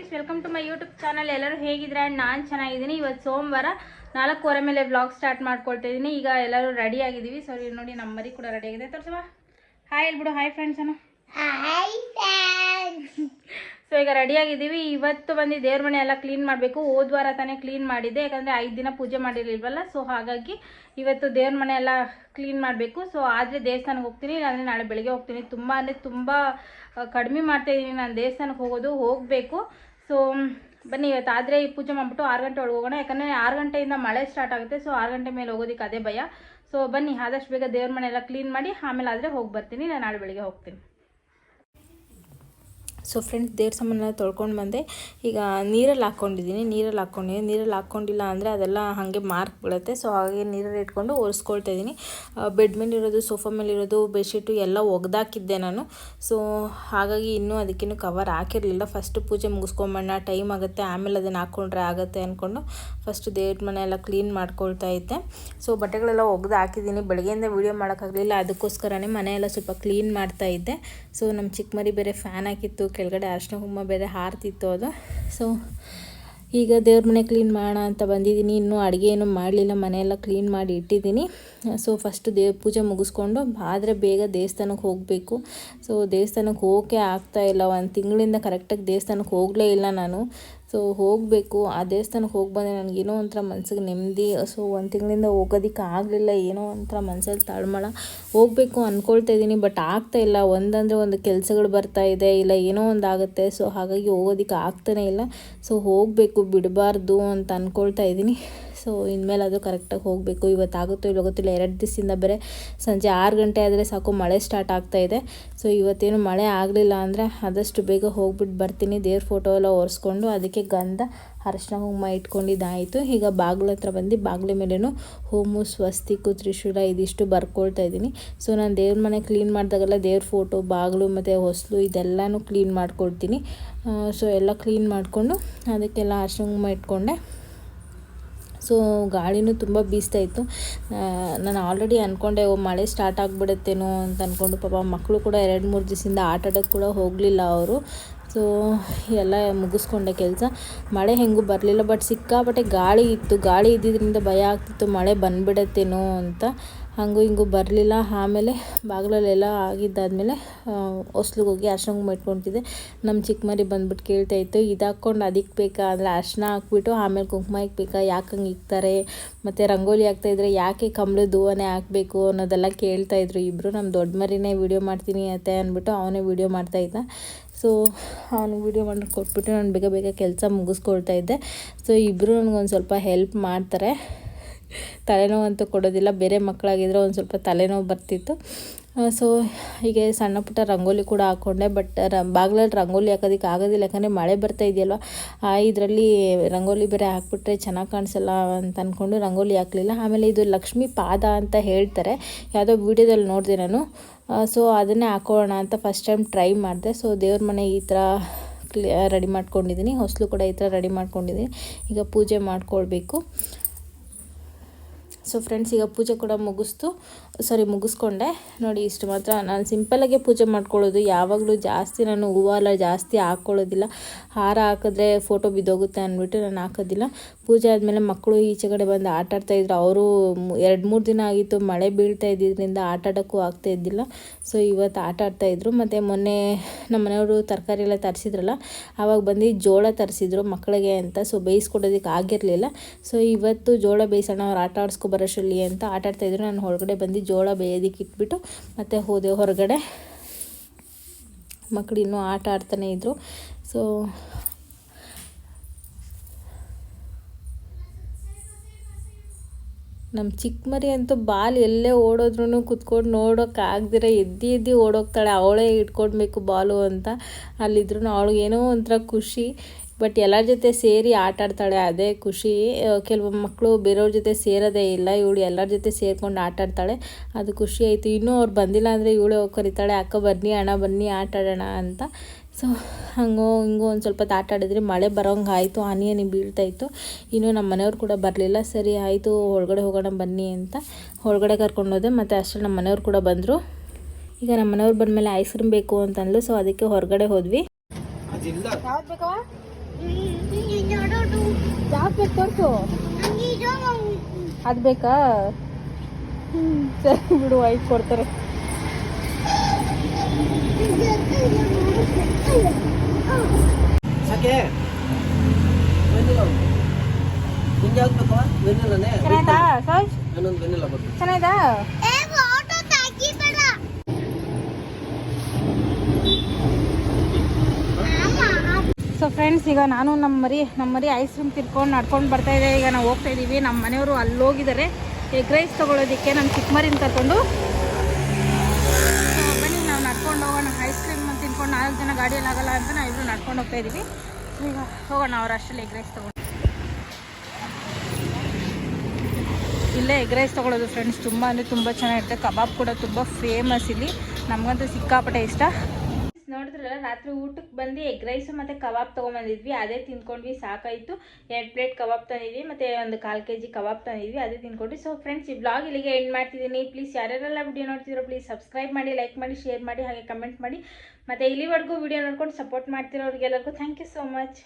Friends welcome to my YouTube channel ಎಲ್ಲರೂ ಹೇಗಿದ್ರೆ and ನಾನು ಚೆನ್ನಾಗಿದ್ದೀನಿ. ಇವತ್ತು ಸೋಮವಾರ ನಾಲ್ಕೂವರೆ ಮೇಲೆ ಬ್ಲಾಗ್ ಸ್ಟಾರ್ಟ್ ಮಾಡ್ಕೊಳ್ತಾ ಇದ್ದೀನಿ. ಈಗ ಎಲ್ಲರೂ ರೆಡಿ ಆಗಿದ್ದೀವಿ. ಸರಿ ನೋಡಿ ನಮ್ಮ ಮರಿ ಕೂಡ ರೆಡಿ ಆಗಿದೆ. ತೋರಿಸುವ ಹಾಯ್ ಹೇಳ್ಬಿಡು. ಹಾಯ್ ಫ್ರೆಂಡ್ಸ್ ಅನ್ನು. ಸೊ ಈಗ ರೆಡಿ ಆಗಿದ್ದೀವಿ. ಇವತ್ತು ಬಂದು ದೇವ್ರ ಮನೆ ಎಲ್ಲ ಕ್ಲೀನ್ ಮಾಡಬೇಕು. ಹೋದ್ವಾರ ತಾನೇ ಕ್ಲೀನ್ ಮಾಡಿದ್ದೆ. ಯಾಕಂದರೆ ಐದು ದಿನ ಪೂಜೆ ಮಾಡಿರಲಿಲ್ವಲ್ಲ? ಸೊ ಹಾಗಾಗಿ ಇವತ್ತು ದೇವ್ರ ಮನೆ ಎಲ್ಲ ಕ್ಲೀನ್ ಮಾಡಬೇಕು. ಸೊ ಆದರೆ ದೇವಸ್ಥಾನಕ್ಕೆ ಹೋಗ್ತೀನಿ. ಇಲ್ಲಾಂದರೆ ನಾಳೆ ಬೆಳಿಗ್ಗೆ ಹೋಗ್ತೀನಿ. ತುಂಬ ಅಂದರೆ ತುಂಬ ಕಡಿಮೆ ಮಾಡ್ತಾ ಇದ್ದೀನಿ. ನಾನು ದೇವಸ್ಥಾನಕ್ಕೆ ಹೋಗೋದು ಹೋಗಬೇಕು. ಸೊ ಬನ್ನಿ, ಇವತ್ತು ಆದರೆ ಈ ಪೂಜೆ ಮಾಡಿಬಿಟ್ಟು ಆರು ಗಂಟೆ ಒಳಗೆ ಹೋಗೋಣ. ಯಾಕಂದರೆ ಆರು ಗಂಟೆಯಿಂದ ಮಳೆ ಸ್ಟಾರ್ಟ್ ಆಗುತ್ತೆ ಸೊ ಆರು ಗಂಟೆ ಮೇಲೆ ಹೋಗೋದಕ್ಕೆ ಅದೇ ಭಯ. ಸೊ ಬನ್ನಿ, ಆದಷ್ಟು ಬೇಗ ದೇವ್ರ ಮನೆ ಎಲ್ಲ ಕ್ಲೀನ್ ಮಾಡಿ, ಆಮೇಲೆ ಆದರೆ ಹೋಗಿ ಬರ್ತೀನಿ. ನಾನು ನಾಳೆ ಬೆಳಿಗ್ಗೆ ಹೋಗ್ತೀನಿ. ಸೊ ಫ್ರೆಂಡ್ಸ್ ದೇವ್ರ ಸಾಮಾನೆಲ್ಲ ತೊಳ್ಕೊಂಡು ಬಂದೆ. ಈಗ ನೀರಲ್ಲಿ ಹಾಕ್ಕೊಂಡಿದ್ದೀನಿ ನೀರಲ್ಲಿ ಹಾಕ್ಕೊಂಡಿದ್ದೀನಿ ನೀರಲ್ಲಿ ಹಾಕ್ಕೊಂಡಿಲ್ಲ ಅಂದರೆ ಅದೆಲ್ಲ ಹಾಗೆ ಮಾರ್ಕ್ ಬೀಳುತ್ತೆ. ಸೊ ಹಾಗೆ ನೀರಲ್ಲಿ ಇಟ್ಕೊಂಡು ಒರೆಸ್ಕೊಳ್ತಾ ಇದ್ದೀನಿ ಬೆಡ್ ಮೇಲೆ ಇರೋದು ಸೋಫಾ ಮೇಲೆ ಇರೋದು ಬೆಡ್ಶೀಟು ಎಲ್ಲ ಒಗ್ದಾಕಿದ್ದೆ ನಾನು. ಸೊ ಹಾಗಾಗಿ ಇನ್ನೂ ಅದಕ್ಕೇನು ಕವರ್ ಹಾಕಿರಲಿಲ್ಲ. ಫಸ್ಟು ಪೂಜೆ ಮುಗಿಸ್ಕೊಂಬಣ್ಣ ಟೈಮ್ ಆಗುತ್ತೆ. ಆಮೇಲೆ ಅದನ್ನು ಹಾಕ್ಕೊಂಡ್ರೆ ಆಗುತ್ತೆ ಅಂದ್ಕೊಂಡು ಫಸ್ಟು ದೇವ್ರ ಮನೆ ಎಲ್ಲ ಕ್ಲೀನ್ ಮಾಡ್ಕೊಳ್ತಾ ಇದ್ದೆ. ಸೊ ಬಟ್ಟೆಗಳೆಲ್ಲ ಒಗ್ದು ಹಾಕಿದ್ದೀನಿ ಬೆಳಗ್ಗೆಯಿಂದ ವೀಡಿಯೋ ಮಾಡೋಕ್ಕಾಗಲಿಲ್ಲ. ಅದಕ್ಕೋಸ್ಕರನೇ ಮನೆಯೆಲ್ಲ ಸ್ವಲ್ಪ ಕ್ಲೀನ್ ಮಾಡ್ತಾ ಇದ್ದೆ. ಸೊ ನಮ್ಮ ಚಿಕ್ಕ ಮರಿ ಬೇರೆ ಫ್ಯಾನ್ ಹಾಕಿತ್ತು. ಕೆಳಗಡೆ ಅರ್ಶಿನ ಹುಮ್ಮ ಬೇರೆ ಹಾರ್ತಿತ್ತು ಅದು. ಸೊ ಈಗ ದೇವ್ರ ಮನೆ ಕ್ಲೀನ್ ಮಾಡೋಣ ಅಂತ ಬಂದಿದ್ದೀನಿ. ಇನ್ನೂ ಅಡುಗೆ ಏನು ಮಾಡಲಿಲ್ಲ. ಮನೆಯೆಲ್ಲ ಕ್ಲೀನ್ ಮಾಡಿ ಇಟ್ಟಿದ್ದೀನಿ. ಸೊ ಫಸ್ಟ್ ದೇವ್ ಪೂಜೆ ಮುಗಿಸ್ಕೊಂಡು ಆದರೆ ಬೇಗ ದೇವಸ್ಥಾನಕ್ಕೆ ಹೋಗಬೇಕು. ಸೊ ದೇವಸ್ಥಾನಕ್ಕೆ ಹೋಗೋಕೆ ಆಗ್ತಾ ಇಲ್ಲ. ಒಂದು ತಿಂಗಳಿಂದ ಕರೆಕ್ಟಾಗಿ ದೇವಸ್ಥಾನಕ್ಕೆ ಹೋಗಲೇ ಇಲ್ಲ ನಾನು. ಸೊ ಹೋಗಬೇಕು. ಆ ದೇವಸ್ಥಾನಕ್ಕೆ ಹೋಗಿ ಬಂದೆ ನನಗೇನೋ ಒಂಥರ ಮನ್ಸಿಗೆ ನೆಮ್ಮದಿ. ಸೊ ಒಂದು ತಿಂಗಳಿಂದ ಹೋಗೋದಕ್ಕೆ ಆಗಲಿಲ್ಲ. ಏನೋ ಒಂಥರ ಮನ್ಸಲ್ಲಿ ತಾಳ್ಮಳ. ಹೋಗಬೇಕು ಅಂದ್ಕೊಳ್ತಾ ಇದ್ದೀನಿ ಬಟ್ ಆಗ್ತಾ ಇಲ್ಲ. ಒಂದಂದರೆ ಒಂದು ಕೆಲಸಗಳು ಬರ್ತಾ ಇದೆ. ಇಲ್ಲ, ಏನೋ ಒಂದು ಆಗುತ್ತೆ. ಸೊ ಹಾಗಾಗಿ ಹೋಗೋದಕ್ಕೆ ಆಗ್ತಾನೇ ಇಲ್ಲ. ಸೊ ಹೋಗಬೇಕು. ಬಿಡಬಾರ್ದು ಅಂತ ಅಂದ್ಕೊಳ್ತಾ ಇದ್ದೀನಿ ಸೊ ಇನ್ಮೇಲೆ ಅದು ಕರೆಕ್ಟಾಗಿ ಹೋಗಬೇಕು. ಇವತ್ತಾಗುತ್ತೋ ಇಲ್ಲ ಗೊತ್ತಿಲ್ಲ. ಎರಡು ದಿವಸದಿಂದ ಬೇರೆ ಸಂಜೆ ಆರು ಗಂಟೆ ಆದರೆ ಸಾಕು ಮಳೆ ಸ್ಟಾರ್ಟ್ ಆಗ್ತಾಯಿದೆ ಸೊ ಇವತ್ತೇನು ಮಳೆ ಆಗಲಿಲ್ಲ ಅಂದರೆ ಆದಷ್ಟು ಬೇಗ ಹೋಗ್ಬಿಟ್ಟು ಬರ್ತೀನಿ. ದೇವ್ರ ಫೋಟೋ ಎಲ್ಲ ಒರೆಸ್ಕೊಂಡು ಅದಕ್ಕೆ ಗಂಧ, ಅರಶಿನ ಹೋಮ ಇಟ್ಕೊಂಡಿದ್ದಾಯಿತು. ಈಗ ಬಾಗಿಲ ಹತ್ರ ಬಂದು ಬಾಗಿಲ ಮೇಲೇನು ಹೋಮು ಸ್ವಸ್ತಿಕು ತ್ರಿಶೂಲ ಇದಿಷ್ಟು ಬರ್ಕೊಳ್ತಾ ಇದ್ದೀನಿ. ಸೊ ನಾನು ದೇವ್ರ ಮನೆ ಕ್ಲೀನ್ ಮಾಡಿದಾಗೆಲ್ಲ ದೇವ್ರ ಫೋಟೋ ಬಾಗಿಲು ಮತ್ತು ಹೊಸಲು ಇದೆಲ್ಲನೂ ಕ್ಲೀನ್ ಮಾಡ್ಕೊಳ್ತೀನಿ. ಸೊ ಎಲ್ಲ ಕ್ಲೀನ್ ಮಾಡಿಕೊಂಡು ಅದಕ್ಕೆಲ್ಲ ಅರಶಿನ ಕುಂಕುಮ ಇಟ್ಕೊಂಡೆ. ಸೊ ಗಾಳಿನೂ ತುಂಬ ಬೀಸ್ತಾ ಇತ್ತು. ನಾನು ಆಲ್ರೆಡಿ ಅಂದ್ಕೊಂಡೆ ಓ, ಮಳೆ ಸ್ಟಾರ್ಟ್ ಆಗಿಬಿಡುತ್ತೇನೋ ಅಂತ ಅಂದ್ಕೊಂಡು ಪಾಪ ಮಕ್ಕಳು ಕೂಡ ಎರಡು ಮೂರು ದಿವಸದಿಂದ ಆಟ ಆಡೋಕ್ಕೆ ಕೂಡ ಹೋಗಲಿಲ್ಲ ಅವರು. ಸೊ, ಎಲ್ಲ ಮುಗಿಸ್ಕೊಂಡೆ ಕೆಲಸ. ಮಳೆ ಹೆಂಗೂ ಬರಲಿಲ್ಲ ಬಟ್ ಸಿಕ್ಕಾಪಟ್ಟೆ ಗಾಳಿ ಇತ್ತು. ಗಾಳಿ ಇದ್ದಿದ್ದರಿಂದ ಭಯ ಆಗ್ತಿತ್ತು, ಮಳೆ ಬಂದ್ಬಿಡತ್ತೇನೋ ಅಂತ. ಹಂಗೂ ಹಿಂಗೂ ಬರಲಿಲ್ಲ. ಆಮೇಲೆ ಬಾಗಿಲಲ್ಲೆಲ್ಲ ಆಗಿದ್ದಾದಮೇಲೆ ಹೊಸ್ಲಿಗೆ ಹೋಗಿ ಅರ್ಶನ ಕುಂಕುಮ ನಮ್ಮ ಚಿಕ್ಕ ಮರಿ ಬಂದ್ಬಿಟ್ಟು ಕೇಳ್ತಾ ಇತ್ತು ಇದು ಹಾಕ್ಕೊಂಡು ಅದಕ್ಕೆ ಬೇಕಾ? ಅಂದರೆ ಅರ್ಶನ ಹಾಕ್ಬಿಟ್ಟು ಆಮೇಲೆ ಕುಂಕುಮ ಇಕ್ಬೇಕಾ ಯಾಕೆ ಹಂಗೆ ಇಕ್ತಾರೆ? ಮತ್ತು ರಂಗೋಲಿ ಹಾಕ್ತಾಯಿದ್ರೆ ಯಾಕೆ ಕಂಬಳದ ಹೂವನೇ ಹಾಕಬೇಕು? ಅನ್ನೋದೆಲ್ಲ ಕೇಳ್ತಾಯಿದ್ರು ಇಬ್ಬರು ನಮ್ಮ ದೊಡ್ಡ ಮರಿನೇ ವೀಡಿಯೋ ಮಾಡ್ತೀನಿ ಅತ್ತೆ, ಅಂದ್ಬಿಟ್ಟು ಅವನೇ ವೀಡಿಯೋ ಮಾಡ್ತಾಯಿದ್ದ ಸೊ ಅವನು ವೀಡಿಯೋ ಮಾಡಿ, ಕೊಟ್ಬಿಟ್ಟು ನಾನು ಬೇಗ ಬೇಗ ಕೆಲಸ ಮುಗಿಸ್ಕೊಳ್ತಾ ಇದ್ದೆ. ಸೊ ಇಬ್ಬರು ನನಗೊಂದು ಸ್ವಲ್ಪ ಹೆಲ್ಪ್ ಮಾಡ್ತಾರೆ. ತಲೆನೋವು ಅಂತೂ ಕೊಡೋದಿಲ್ಲ. ಬೇರೆ ಮಕ್ಕಳಾಗಿದ್ದರೆ ಒಂದು ಸ್ವಲ್ಪ ತಲೆನೋವು ಬರ್ತಿತ್ತು. ಸೊ ಹೀಗೆ ಸಣ್ಣ ಪುಟ್ಟ ರಂಗೋಲಿ ಕೂಡ ಹಾಕ್ಕೊಂಡೆ ಬಟ್ ರ, ಬಾಗಿಲಲ್ಲಿ ರಂಗೋಲಿ ಹಾಕೋದಕ್ಕೆ ಆಗೋದಿಲ್ಲ. ಯಾಕಂದರೆ ಮಳೆ ಬರ್ತಾ ಇದೆಯಲ್ವ? ಇದರಲ್ಲಿ ರಂಗೋಲಿ ಬೇರೆ ಹಾಕ್ಬಿಟ್ರೆ ಚೆನ್ನಾಗಿ ಕಾಣಿಸಲ್ಲ ಅಂತ ಅಂದ್ಕೊಂಡು ರಂಗೋಲಿ ಹಾಕಲಿಲ್ಲ. ಆಮೇಲೆ ಇದು ಲಕ್ಷ್ಮಿ ಪಾದ ಅಂತ ಹೇಳ್ತಾರೆ. ಯಾವುದೋ ವೀಡಿಯೋದಲ್ಲಿ ನೋಡಿದೆ ನಾನು. ಸೊ ಅದನ್ನೇ ಹಾಕೋಣ ಅಂತ ಫಸ್ಟ್ ಟೈಮ್ ಟ್ರೈ ಮಾಡಿದೆ. ಸೊ ದೇವ್ರ ಮನೆ ಈ ಥರ ರೆಡಿ ಮಾಡ್ಕೊಂಡಿದ್ದೀನಿ ಹೊಸಲು ಕೂಡ ಈ ಥರ ರೆಡಿ ಮಾಡ್ಕೊಂಡಿದ್ದೀನಿ ಈಗ ಪೂಜೆ ಮಾಡ್ಕೊಳ್ಬೇಕು. ಸೊ ಫ್ರೆಂಡ್ಸ್ ಈಗ ಪೂಜೆ ಕೂಡ ಮುಗಿಸ್ತು. ಸಾರಿ ಮುಗಿಸ್ಕೊಂಡೆ. ನೋಡಿ, ಇಷ್ಟು ಮಾತ್ರ. ನಾನು ಸಿಂಪಲಾಗೆ ಪೂಜೆ ಮಾಡ್ಕೊಳ್ಳೋದು. ಯಾವಾಗಲೂ ಜಾಸ್ತಿ ನಾನು ಹೂವು ಎಲ್ಲ ಜಾಸ್ತಿ ಹಾಕ್ಕೊಳ್ಳೋದಿಲ್ಲ ಹಾರ ಹಾಕಿದ್ರೆ ಫೋಟೋ ಬಿದ್ದೋಗುತ್ತೆ ಅಂದ್ಬಿಟ್ಟು ನಾನು ಹಾಕೋದಿಲ್ಲ. ಪೂಜೆ ಆದಮೇಲೆ ಮಕ್ಕಳು ಈಚೆ ಕಡೆ ಬಂದು ಆಟ ಆಡ್ತಾಯಿದ್ರು ಅವರು ಎರಡು ಮೂರು ದಿನ ಆಗಿತ್ತು ಮಳೆ ಬೀಳ್ತಾ ಇದ್ದಿದ್ದರಿಂದ ಆಟ ಆಡೋಕ್ಕೂ ಆಗ್ತಾ ಇದ್ದಿಲ್ಲ. ಸೊ ಇವತ್ತು ಆಟ ಆಡ್ತಾಯಿದ್ರು ಮತ್ತು ಮೊನ್ನೆ ನಮ್ಮ ಮನೆಯವರು ತರಕಾರಿ ಎಲ್ಲ ತರಿಸಿದ್ರಲ್ಲ ಆವಾಗ ಬಂದು ಜೋಳ ತರಿಸಿದ್ರು ಮಕ್ಕಳಿಗೆ ಅಂತ. ಸೊ ಬೇಯಿಸ್ಕೊಡೋದಕ್ಕೆ ಆಗಿರಲಿಲ್ಲ. ಸೊ ಇವತ್ತು ಜೋಳ ಬೇಯಿಸೋಣ, ಅವ್ರು ಆಟ ಬರೋಷ್ಟರಲ್ಲಿ ಅಂತ ಆಟ ಆಡ್ತಾಯಿದ್ರು ನಾನು ಹೊರಗಡೆ ಬಂದು ಜೋಳ ಬೇಯೋದಿಕ್ಕೆ ಇಟ್ಬಿಟ್ಟು ಮತ್ತೆ ಹೋದೆ ಹೊರಗಡೆ. ಮಕ್ಕಳು ಇನ್ನೂ ಆಟ ಆಡ್ತಾನೆ ಇದ್ದರು ಸೊ ನಮ್ಮ ಚಿಕ್ಕ ಮರಿ ಅಂತೂ ಬಾಲ್ ಎಲ್ಲೇ ಓಡೋದ್ರೂ ಕುತ್ಕೊಂಡು ನೋಡೋಕ್ಕಾಗ್ದಿರ ಎದ್ದು ಎದ್ದು ಓಡೋಗ್ತಾಳೆ. ಅವಳೇ ಇಟ್ಕೊಡ್ಬೇಕು ಬಾಲು ಅಂತ. ಅಲ್ಲಿದ್ರು ಏನೋ ಒಂಥರ ಖುಷಿ. ಬಟ್ ಎಲ್ಲರ ಜೊತೆ ಸೇರಿ ಆಟ ಆಡ್ತಾಳೆ ಅದೇ ಖುಷಿ. ಕೆಲವು ಮಕ್ಕಳು ಬೇರೆಯವ್ರ ಜೊತೆ ಸೇರೋದೇ ಇಲ್ಲ. ಇವಳು ಎಲ್ಲರ ಜೊತೆ ಸೇರ್ಕೊಂಡು ಆಟ ಆಡ್ತಾಳೆ. ಅದು ಖುಷಿ ಆಯಿತು. ಇನ್ನೂ ಅವ್ರು ಬಂದಿಲ್ಲ ಅಂದರೆ ಇವಳು ಕರಿತಾಳೆ ಅಕ್ಕ ಬನ್ನಿ ಅಣ್ಣ ಬನ್ನಿ ಆಟ ಆಡೋಣ ಅಂತ. ಸೊ ಹಂಗೋ ಹಿಂಗೋ ಒಂದು ಸ್ವಲ್ಪ ಹೊತ್ತು ಆಟ ಆಡಿದ್ರೆ ಮಳೆ ಬರೋಂಗೆ ಆಯಿತು. ಹನಿ ಹನಿ ಬೀಳ್ತಾ ಇತ್ತು. ಇನ್ನೂ ನಮ್ಮ ಮನೆಯವ್ರು ಕೂಡ ಬರಲಿಲ್ಲ. ಸರಿ ಆಯಿತು ಒಳಗಡೆ ಹೋಗೋಣ ಬನ್ನಿ ಅಂತ. ಒಳಗಡೆ ಕರ್ಕೊಂಡು ಹೋದೆ. ಮತ್ತು ಅಷ್ಟೇ ನಮ್ಮ ಮನೆಯವ್ರು ಕೂಡ ಬಂದರು. ಈಗ ನಮ್ಮ ಮನೆಯವ್ರು ಬಂದಮೇಲೆ ಐಸ್ ಕ್ರೀಮ್ ಬೇಕು ಅಂತಂದ್ಲು. ಸೊ ಅದಕ್ಕೆ ಹೊರಗಡೆ ಹೋದ್ವಿ. ಯಾವ್ದು ಬೇಕವ ನೋಡೋದು ಯಾಕೆ ಬೇಕು ತೋರಿಸು ಅದು ಬೇಕಾ? ಸರಿ ಬಿಡು ಐದು ಕೊಡ್ತಾರೆ. ಯಾಕೆ? ಸೊ ಫ್ರೆಂಡ್ಸ್ ಈಗ ನಾನು ನಮ್ಮ ಮರಿ ನಮ್ಮ ಮರಿ ಐಸ್ ಕ್ರೀಮ್ ತಿರ್ಕೊಂಡು ನಡ್ಕೊಂಡು ಬರ್ತಾ ಇದೆ. ಈಗ ನಾವು ಹೋಗ್ತಾ ಇದ್ದೀವಿ ನಮ್ಮ ಮನೆಯವರು ಅಲ್ಲಿ ಹೋಗಿದ್ದಾರೆ ಎಗ್ ರೈಸ್ ತೊಗೊಳೋದಕ್ಕೆ ನಮ್ಮ ಚಿಕ್ಕ ಮರಿನ ಕರ್ಕೊಂಡು ಬನ್ನಿ, ನಾವು ನಡ್ಕೊಂಡು ಹೋಗೋಣ. ಐಸ್ ಕ್ರೀಮ್ ತಿನ್ಕೊಂಡು ನಾಲ್ಕು ಜನ ಗಾಡಿಯಲ್ಲಿ ಆಗಲ್ಲ ಅಂತ ನಾವು ಇಬ್ಬರು ನಡ್ಕೊಂಡು ಹೋಗ್ತಾ ಇದ್ದೀವಿ ಈಗ ಹೋಗೋಣ, ಅವ್ರು ಅಷ್ಟರಲ್ಲಿ ಎಗ್ ರೈಸ್ ತೊಗೊಂಡು. ಇಲ್ಲೇ ಎಗ್ ರೈಸ್ ತೊಗೊಳೋದು ಫ್ರೆಂಡ್ಸ್ ತುಂಬ ಅಂದರೆ ತುಂಬ ಚೆನ್ನಾಗಿರುತ್ತೆ. ಕಬಾಬ್ ಕೂಡ ತುಂಬ ಫೇಮಸ್ ಇಲ್ಲಿ. ನಮಗಂತೂ ಸಿಕ್ಕಾಪಟ್ಟೆ ಇಷ್ಟ. ನೋಡಿದ್ರಲ್ಲ, ರಾತ್ರಿ ಊಟಕ್ಕೆ ಬಂದು ಎಗ್ ರೈಸ್ ಮತ್ತು ಕಬಾಬ್ ತೊಗೊಂಬಂದಿದ್ವಿ. ಅದೇ ತಿನ್ಕೊಂಡ್ವಿ ಸಾಕಾಯಿತು. ಎರಡು ಪ್ಲೇಟ್ ಕಬಾಬ್ ತಂದಿದ್ವಿ, ಮತ್ತು ಒಂದು ಕಾಲು ಕೆ ಜಿ ಕಬಾಬ್ ತಂದಿದ್ವಿ, ಅದೇ ತಿನ್ಕೊಂಡ್ವಿ ಸೊ ಫ್ರೆಂಡ್ಸ್ ಈ ಬ್ಲಾಗ್ ಇಲ್ಲಿಗೆ ಎಂಡ್ ಮಾಡ್ತಿದ್ದೀನಿ. ಪ್ಲೀಸ್ ಯಾರ್ಯಾರೆಲ್ಲ ವಿಡಿಯೋ ನೋಡ್ತಿದ್ರು ಪ್ಲೀಸ್ ಸಬ್ಸ್ಕ್ರೈಬ್ ಮಾಡಿ ಲೈಕ್ ಮಾಡಿ ಶೇರ್ ಮಾಡಿ, ಹಾಗೆ ಕಮೆಂಟ್ ಮಾಡಿ. ಮತ್ತು ಇಲ್ಲಿವರೆಗೂ ವಿಡಿಯೋ ನೋಡ್ಕೊಂಡು ಸಪೋರ್ಟ್ ಮಾಡ್ತಿರೋರಿಗೆಲ್ಲರಿಗೂ ಥ್ಯಾಂಕ್ ಯು ಸೋ ಮಚ್